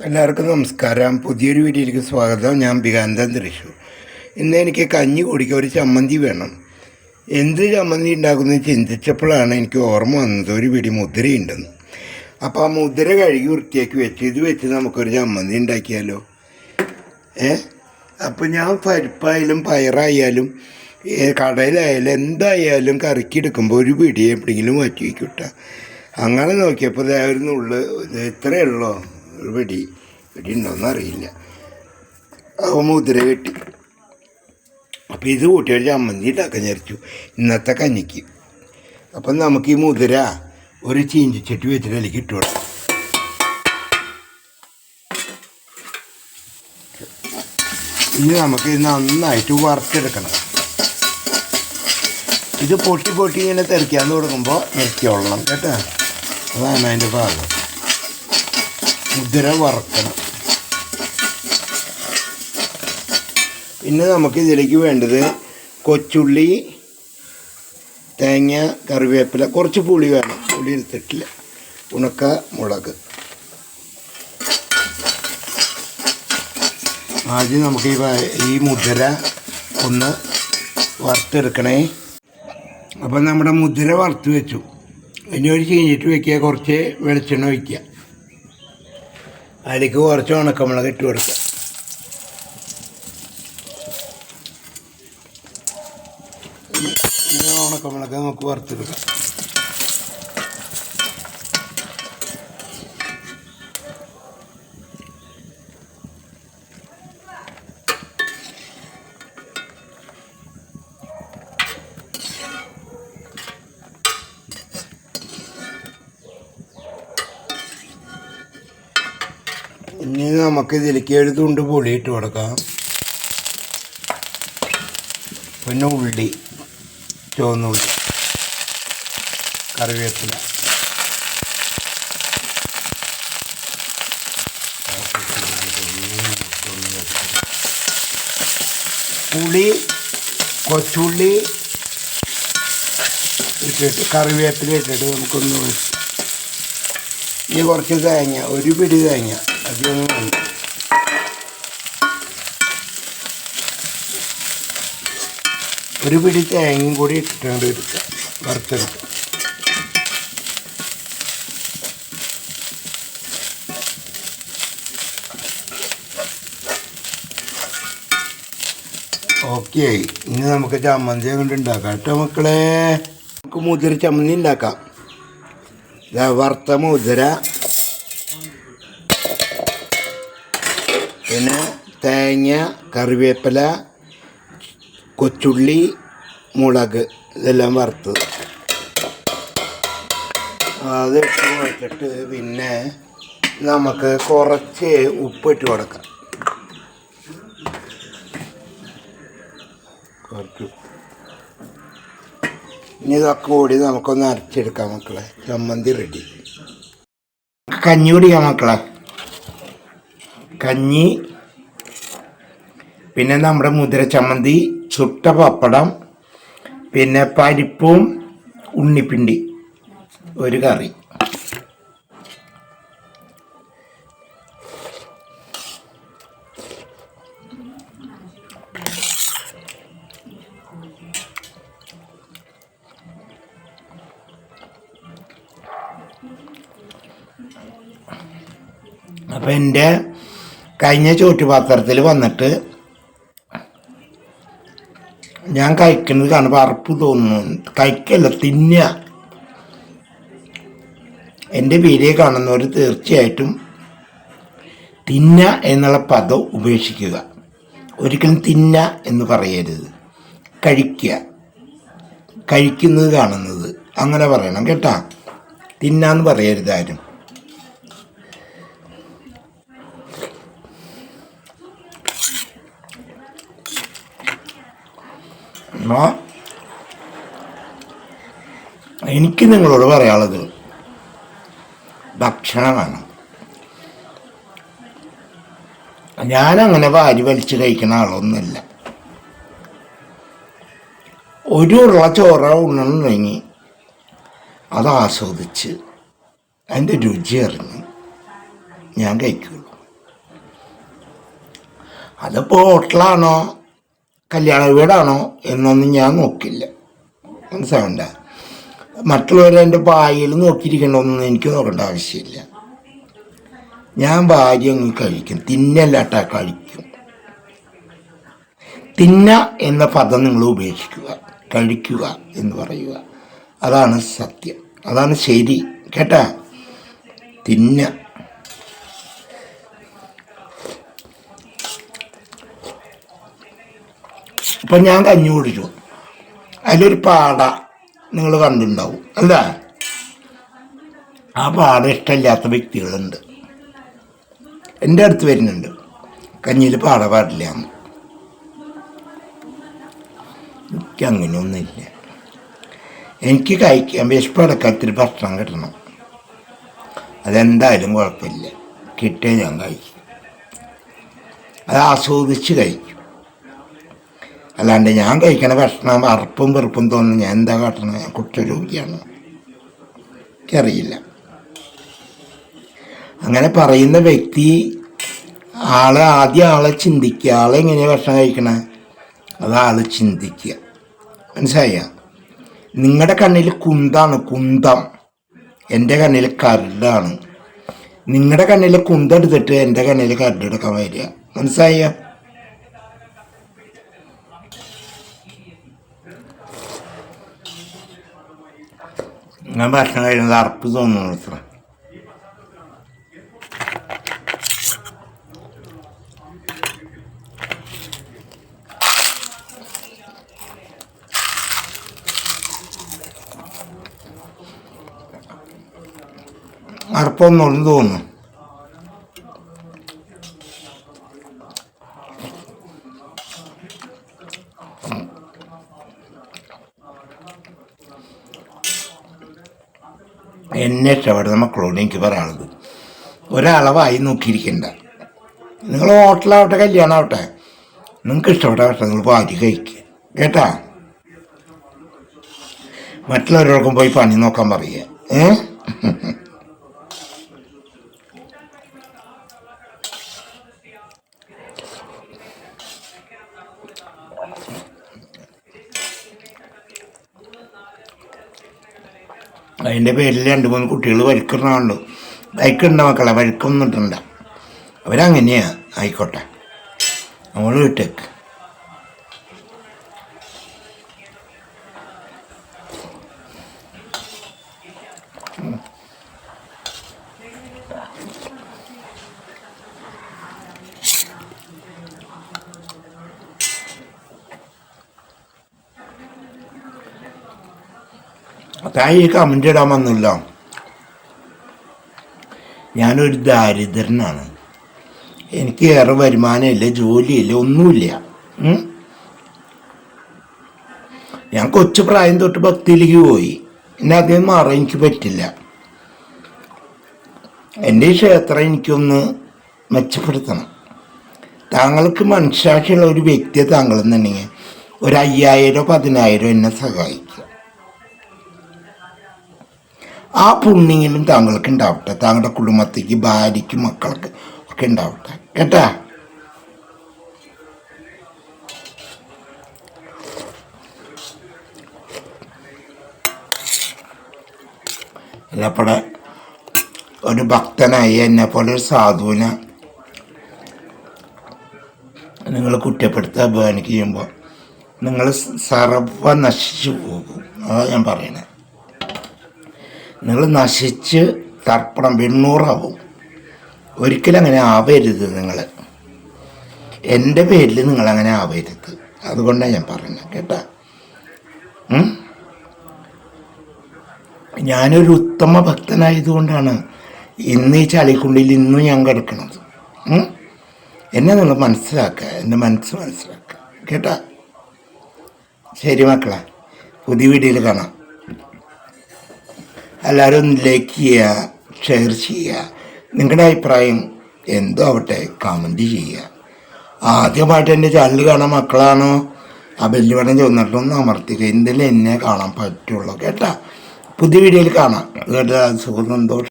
എല്ലാവർക്കും നമസ്കാരം. പുതിയൊരു വീഡിയോയിലേക്ക് സ്വാഗതം. ഞാൻ ബികാന്തൻ തൃശൂർ ഇന്ന് എനിക്ക് കഞ്ഞി കുടിക്കാൻ ഒരു ചമ്മന്തി വേണം. എന്ത് ചമ്മന്തി ഉണ്ടാക്കുന്നത് ചിന്തിച്ചപ്പോഴാണ് എനിക്ക് ഓർമ്മ വന്നത്. ഒരു പിടി മുദ്രയുണ്ടെന്ന് അപ്പോൾ ആ മുദ്ര കഴുകി വൃത്തിയാക്കി വെച്ച് ഇത് വെച്ച് നമുക്കൊരു ചമ്മന്തി ഉണ്ടാക്കിയാലോ? ഏ? അപ്പോൾ ഞാൻ പരിപ്പായാലും പയറായാലും കടയിലായാലും എന്തായാലും കറിക്ക് എടുക്കുമ്പോൾ ഒരു പിടി എപ്പോഴെങ്കിലും മാറ്റി വയ്ക്കൂട്ട അങ്ങനെ നോക്കിയപ്പോൾ ഒരു ഇത് ഇത്രയേ ഉള്ളോ? ഒരു വെടി പിടി ഉണ്ടോയെന്ന് അറിയില്ല. അപ്പോൾ മുദ്ര കെട്ടി. അപ്പോൾ ഇത് കൂട്ടിയൊരു ചമ്മന്തി ഉണ്ടാക്കാൻ വിചാരിച്ചു. ഇന്നത്തെ കഞ്ഞിക്ക്. അപ്പം നമുക്ക് ഈ മുദ്ര ഒരു ചീഞ്ചിച്ചട്ടി വെച്ചിട്ട് അതിലേക്ക് ഇട്ടു ഇനി നമുക്ക് നന്നായിട്ട് വറുത്തെടുക്കണം. ഇത് പൊട്ടി പൊട്ടി ഇങ്ങനെ തെറിക്കാൻ തുടങ്ങുമ്പോൾ നിർത്തിയോളണം കേട്ടോ. അതാണ് അതിന്റെ ഭാഗം. മുദ്ര വറക്കണം. പിന്നെ നമുക്ക് ഇതിലേക്ക് വേണ്ടത് കൊച്ചുള്ളി തേങ്ങ കറിവേപ്പില കുറച്ച് പുളി വേണം. പുളി എടുത്തിട്ടില്ല. ഉണക്ക മുളക്. ആദ്യം നമുക്ക് ഈ മുദ്ര ഒന്ന് വറുത്തെടുക്കണേ. അപ്പം നമ്മുടെ മുദ്ര വറുത്ത് വെച്ചു. ഇനി ഒരു ചീഞ്ഞിട്ട് വെക്കുക. കുറച്ച് വെളിച്ചെണ്ണ ഒഴിക്കുക. അതിലേക്ക് കുറച്ച് ഉണക്കമുളക് ഇട്ട് കൊടുക്കുക ഉണക്കമുളക് നമുക്ക് വറുത്തെടുക്കാം ഇനി നമുക്ക് ഇതിലേക്ക് എഴുതുകൊണ്ട് ഇട്ട് കൊടുക്കാം. പിന്നെ ഉള്ളി ചുവന്ന ഉള്ളി കറിവേപ്പില. പുളി കൊച്ചുള്ളി ഇട്ടിട്ട് കറിവേപ്പില ഇട്ടിട്ട് നമുക്കൊന്ന് ഇനി കുറച്ച് തേങ്ങ ഒരു പിടി തേങ്ങ. ഒരു പിടി തേങ്ങയും കൂടി ഇട്ടിട്ടുണ്ട് എടുക്കുക വറുത്തെടുക്കുക. ഓക്കെ ഇനി നമുക്ക് ചമ്മന്തി കൊണ്ട് ഉണ്ടാക്കാം. കേട്ടോ മക്കളെ? നമുക്ക് മുതിര ചമ്മന്തി ഉണ്ടാക്കാം. വറുത്ത മുതിര. തേങ്ങ കറിവേപ്പില കൊച്ചുള്ളി മുളക് ഇതെല്ലാം വറുത്തത്. അത് ഇട്ട് പിന്നെ നമുക്ക് കുറച്ച് ഉപ്പിട്ട് കൊടുക്കാം. കുറച്ച്. ഇനി ഇതൊക്കെ കൂടി നമുക്കൊന്ന് അരച്ചെടുക്കാം മക്കളെ. ചമ്മന്തി റെഡി കഞ്ഞി കുടിക്കാം മക്കളെ. കഞ്ഞി പിന്നെ നമ്മുടെ മുതിര ചമ്മന്തി ചുട്ട പപ്പടം പിന്നെ പരിപ്പും ഉണ്ണിപ്പിണ്ടി ഒരു കറി. അപ്പം എന്റെ കഴിഞ്ഞ ചോറ്റുപാത്രത്തിൽ വന്നിട്ട് ഞാൻ കഴിക്കുന്നത് കാണുമ്പോൾ അറപ്പ് തോന്നുന്നു. കഴിക്കല്ല തിന്ന എന്റെ വീഡിയോ കാണുന്നവർ തീർച്ചയായിട്ടും തിന്ന എന്നുള്ള പദം ഉപേക്ഷിക്കുക. ഒരിക്കലും തിന്ന എന്ന് പറയരുത്. കഴിക്കുക. കഴിക്കുന്നത് കാണുന്നത്. അങ്ങനെ പറയണം കേട്ടാ. തിന്നാന്ന് പറയരുത് എന്നാ എനിക്ക് നിങ്ങളോട് പറയാനുള്ളത് ഭക്ഷണമാണ്. ഞാനങ്ങനെ വാരി വലിച്ച് കഴിക്കുന്ന ആളൊന്നുമില്ല. ഒരു ഉള്ള ചോറ ഉണ്ണണമെങ്കിൽ അത് ആസ്വദിച്ച് അതിന്റെ രുചി അറിഞ്ഞ് ഞാൻ കഴിക്കുള്ളൂ. അതിപ്പോൾ ഹോട്ടലാണോ കല്യാണ വീടാണോ എന്നൊന്നും ഞാൻ നോക്കില്ല. മനസ്സിലാവണ്ട? മറ്റുള്ളവരെ എന്റെ പായയിൽ നോക്കിയിരിക്കണമെന്നൊന്നും എനിക്ക് നോക്കേണ്ട ആവശ്യമില്ല. ഞാൻ ഭാര്യ അങ്ങ് കഴിക്കും. തിന്നല്ലാട്ട കഴിക്കും. തിന്ന എന്ന പദം നിങ്ങൾ ഉപേക്ഷിക്കുക കഴിക്കുക എന്ന് പറയുക. അതാണ് സത്യം. അതാണ് ശരി. കേട്ടാ? തിന്ന. ഇപ്പം ഞാൻ കഞ്ഞി കുടിച്ചു അതിലൊരു പാട നിങ്ങൾ കണ്ടിട്ടുണ്ടാവും. അല്ല? ആ പാട ഇഷ്ടമില്ലാത്ത വ്യക്തികളുണ്ട്. എന്റെ അടുത്ത് വരുന്നുണ്ട്. കഞ്ഞിയിൽ പാട പാടില്ല എനിക്ക് അങ്ങനെയൊന്നുമില്ല. എനിക്ക് കഴിക്കാൻ വിശപ്പടക്കത്തിൽ ഭക്ഷണം കിട്ടണം. അതെന്തായാലും കുഴപ്പമില്ല. കിട്ടേ ഞാൻ കഴിക്കും. അത് ആസ്വദിച്ച് കഴിക്കും. അല്ലാണ്ട് ഞാൻ കഴിക്കണ ഭക്ഷണം അറുപ്പും വെറുപ്പും തോന്നുന്നു. ഞാൻ എന്താ കാട്ടണം? ഞാൻ കുറ്റരോഗിയാണ് എനിക്കറിയില്ല. അങ്ങനെ പറയുന്ന വ്യക്തി ആളെ ആദ്യം ആളെ ചിന്തിക്കുക. ആളെ എങ്ങനെയാണ് ഭക്ഷണം കഴിക്കണേ? അത് ആൾ ചിന്തിക്കുക. മനസ്സിലായ? നിങ്ങളുടെ കണ്ണിൽ കുന്താണ് കുന്തം. എന്റെ കണ്ണിൽ കരടാണ്. നിങ്ങളുടെ കണ്ണിൽ കുന്തെടുത്തിട്ട് എന്റെ കണ്ണിൽ കരടെടുക്കാൻ വരിക. മനസ്സിലായ? ഞാൻ ഭക്ഷണം കഴിയുന്നത് അറപ്പ് തോന്നുന്നു അത്ര അറപ്പൊന്നുള്ളൂ തോന്നുന്നു എന്നെ ഇഷ്ടപ്പെടുന്ന മക്കളോട് എനിക്ക് പറയാനുള്ളത്. ഒരളവായി നോക്കിയിരിക്കണ്ട. നിങ്ങൾ ഹോട്ടലാവട്ടെ കല്യാണമാവട്ടെ നിങ്ങൾക്ക് ഇഷ്ടപ്പെട്ട ഭക്ഷണങ്ങൾ പാതി കഴിക്കുക കേട്ടാ? മറ്റുള്ളവരോടൊപ്പം പോയി പണി നോക്കാൻ പറയുക. ഏ? അതിന്റെ പേരിൽ രണ്ട് മൂന്ന് കുട്ടികൾ വരിക്കണുണ്ട് ബൈക്കുണ്ട് മക്കളെ വരിക്കൊന്നിട്ടുണ്ട് അവരങ്ങനെയാണ് ആയിക്കോട്ടെ. നമ്മൾ വിട്ടേക്ക്. ഈ കമന്റ് ഇടാൻ വന്നില്ല. ഞാനൊരു ദാരിദ്രനാണ്. എനിക്ക് ഏറെ വരുമാനമില്ല ജോലിയില്ല ഒന്നുമില്ല. ഞാൻ കൊച്ചു പ്രായം തൊട്ട് ഭക്തിയിലേക്ക് പോയി. എന്നെ അതിൽ മാറാൻ എനിക്ക് പറ്റില്ല. എന്റെ ക്ഷേത്രം എനിക്കൊന്ന് മെച്ചപ്പെടുത്തണം. താങ്കൾക്ക് മനസ്സാക്ഷിയുള്ള ഒരു വ്യക്തിയെ താങ്കൾ എന്നുണ്ടെങ്കിൽ ഒരു അയ്യായിരം പതിനായിരം എന്നെ സഹായിക്കുക ആ പുണ്യങ്ങളും താങ്കൾക്ക് ഉണ്ടാവട്ടെ. താങ്കളുടെ കുടുംബത്തേക്ക് ഭാര്യയ്ക്ക് മക്കൾക്ക് ഒക്കെ ഉണ്ടാവട്ടെ. കേട്ടാ? അല്ലപ്പടെ ഒരു ഭക്തനായി എന്നെ പോലെ ഒരു സാധുവിനെ നിങ്ങൾ കുറ്റപ്പെടുത്തുക ചെയ്യുമ്പോൾ നിങ്ങൾ സർവ നശിച്ചു പോകും. അതാണ് ഞാൻ പറയണേ. നിങ്ങൾ നശിച്ച് തർപ്പണം വെണ്ണൂറാവും. ഒരിക്കലും അങ്ങനെ ആവരുത് നിങ്ങൾ എന്റെ പേരിൽ നിങ്ങൾ അങ്ങനെ ആവരുത്. അതുകൊണ്ടാണ് ഞാൻ പറയുന്നത് കേട്ടാ? ഞാനൊരു ഉത്തമ ഭക്തനായതുകൊണ്ടാണ് ഇന്ന് ഈ ചളിക്കുണ്ടിൽ ഇന്നും ഞാൻ കിടക്കണത്. ഉം? എന്നെ നിങ്ങൾ മനസ്സിലാക്കുക എന്റെ മനസ്സ് മനസ്സിലാക്കുക കേട്ടാ? ശരി മക്കളെ പുതിയ വീഡിയോയിൽ കാണാം. എല്ലാവരും ലൈക്ക് ചെയ്യുക ഷെയർ ചെയ്യുക. നിങ്ങളുടെ അഭിപ്രായം എന്തോ ആവട്ടെ കമന്റ് ചെയ്യുക. ആദ്യമായിട്ട് എന്റെ ചാനൽ കാണാൻ മക്കളാണോ? ആ ബെല്ല് വേണം ചെന്നിട്ടൊന്നും അമർത്തിക്കുക എന്തെങ്കിലും എന്നെ കാണാൻ പറ്റുള്ളൂ കേട്ടാ. പുതിയ വീഡിയോയിൽ കാണാം. കേട്ടാ സുഖം സന്തോഷം.